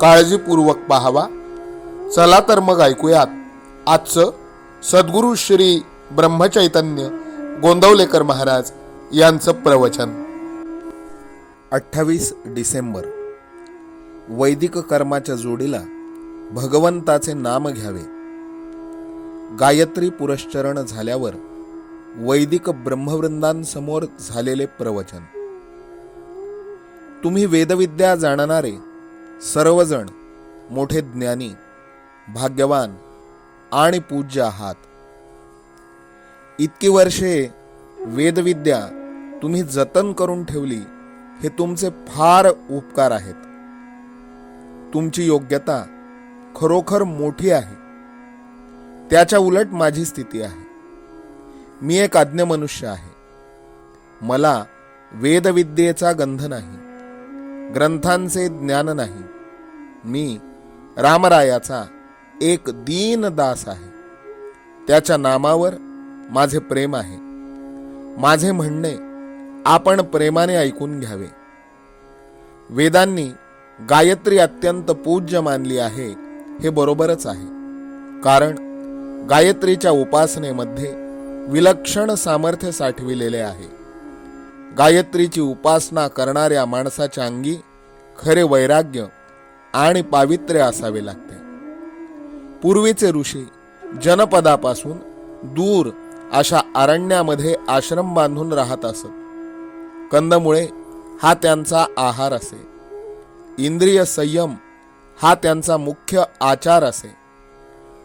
काळजीपूर्वक पाहावा. चला तर मग ऐकूयात. आजचं सद्गुरू श्री ब्रह्मचैतन्य गोंदवलेकर महाराज यांचं प्रवचन. अठ्ठावीस डिसेंबर. वैदिक कर्माच्या जोडीला भगवंताचे नाम घ्यावे. गायत्री पुरश्चरण झाल्यावर वैदिक ब्रह्मवृंदांसमोर झालेले प्रवचन. तुम्ही वेदविद्या जाणणारे सर्वजण मोठे ज्ञानी भाग्यवान आणि पूज्य आहात. इतकी वर्षे वेदविद्या तुम्ही जतन करून ठेवली हे तुमचे फार उपकार आहेत. तुमची योग्यता खरोखर मोठी आहे. त्याच्या उलट माझी स्थिती आहे. मी एक अज्ञ मनुष्य आहे. मला वेदविद्येचा गंध नाही. ग्रंथांचे ज्ञान नाही. मी रामरायाचा एक दीन दास आहे. त्याच्या नामावर माझे प्रेम आहे. माझे म्हणणे आपण प्रेमाने ऐकून घ्यावे. वेदांनी गायत्री अत्यंत पूज्य मानली आहे हे बरोबरच आहे. कारण गायत्रीच्या उपासनेमध्ये विलक्षण सामर्थ्य साठविलेले आहे. गायत्रीची उपासना करणाऱ्या माणसाच्या अंगी खरे वैराग्य आणि पावित्र्य असावे लागते. पूर्वीचे ऋषी जनपदापासून दूर अशा अरण्यामध्ये आश्रम बांधून राहत असत. कंदमुळे हा त्यांचा आहार असे. इंद्रिय संयम हा त्यांचा मुख्य आचार असे.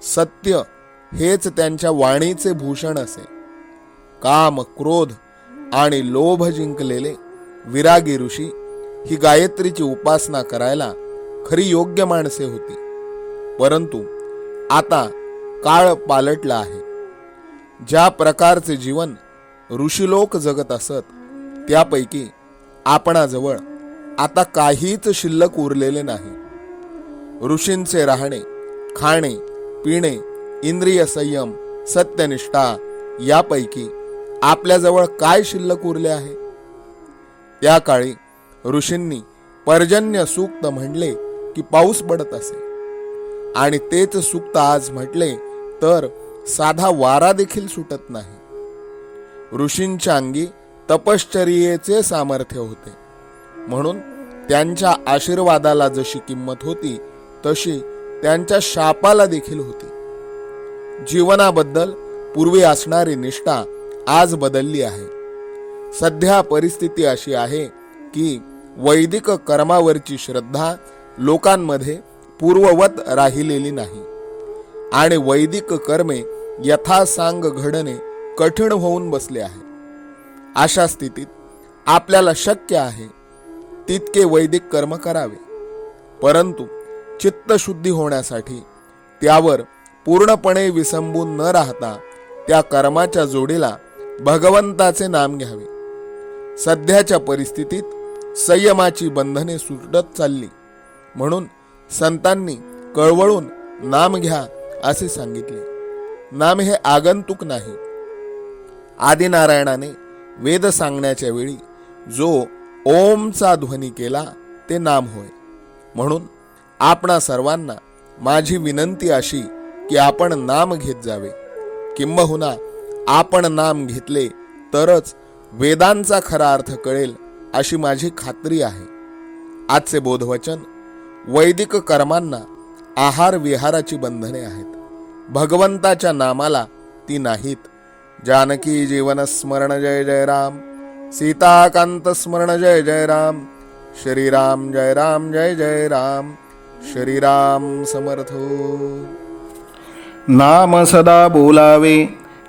सत्य हेच त्यांच्या वाणीचे भूषण असे. काम क्रोध आणि लोभ जिंकलेले विरागी ऋषी ही गायत्रीची उपासना करायला खरी योग्य माणसे होती. परंतु आता काळ पालटला आहे. ज्या प्रकारचे जीवन ऋषीलोक जगत असत त्यापैकी आपणाजवळ आता काहीच शिल्लक उरलेले नाही. ऋषींचे राहणे खाणे पिणे इंद्रिय संयम सत्यनिष्ठा यापैकी आपल्याजवळ काय शिल्लक उरले आहे? त्या काळी ऋषींनी पर्जन्य सूक्त म्हणले की पाऊस पडत असे. आणि तेच सूक्त आज म्हटले तर साधा वारा देखील सुटत नाही. ऋषींच्या अंगी तपश्चर्येचे सामर्थ्य होते. म्हणून त्यांच्या आशीर्वादाला जशी किंमत होती तशी त्यांच्या शापाला देखील होती. जीवनाबद्दल पूर्वी असणारी निष्ठा आज बदलली आहे. सध्या परिस्थिती अशी आहे की वैदिक कर्मावरची श्रद्धा लोकांमध्ये पूर्ववत राहिलेली नाही आणि वैदिक कर्मे यथासांग घडणे कठीण होऊन बसले आहे. अशा स्थितीत आपल्याला शक्य आहे तितके वैदिक कर्म करावे. परंतु चित्तशुद्धी होण्यासाठी त्यावर पूर्णपणे विसंबून न राहता त्या कर्माच्या जोडीला भगवंताचे नाम घ्यावे. सध्याच्या परिस्थितीत संयमाची बंधने सुटत चालली. म्हणून संतांनी कळवळून नाम घ्या असे सांगितले. नाम हे आगंतुक नाही. आदिनारायणाने वेद सांगण्याच्या वेळी जो ओमचा ध्वनी केला ते नाम होय. म्हणून आपणा सर्वांना माझी विनंती अशी की आपण नाम घेत जावे. किंबहुना आपण नाम घेतले तरच वेदांचा खरा अर्थ कळेल अशी माझी खात्री आहे. आजचे बोधवचन वैदिक कर्मांना आहार विहाराची बंधने आहेत. भगवंताच्या नामाला ती नाहीत. जानकी जीवन स्मरण जय जय राम सीताकांत स्मरण जय जय राम श्रीराम जय राम जय जय राम श्रीराम समर्थो. नाम सदा बोलावे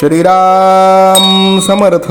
श्रीराम समर्थ।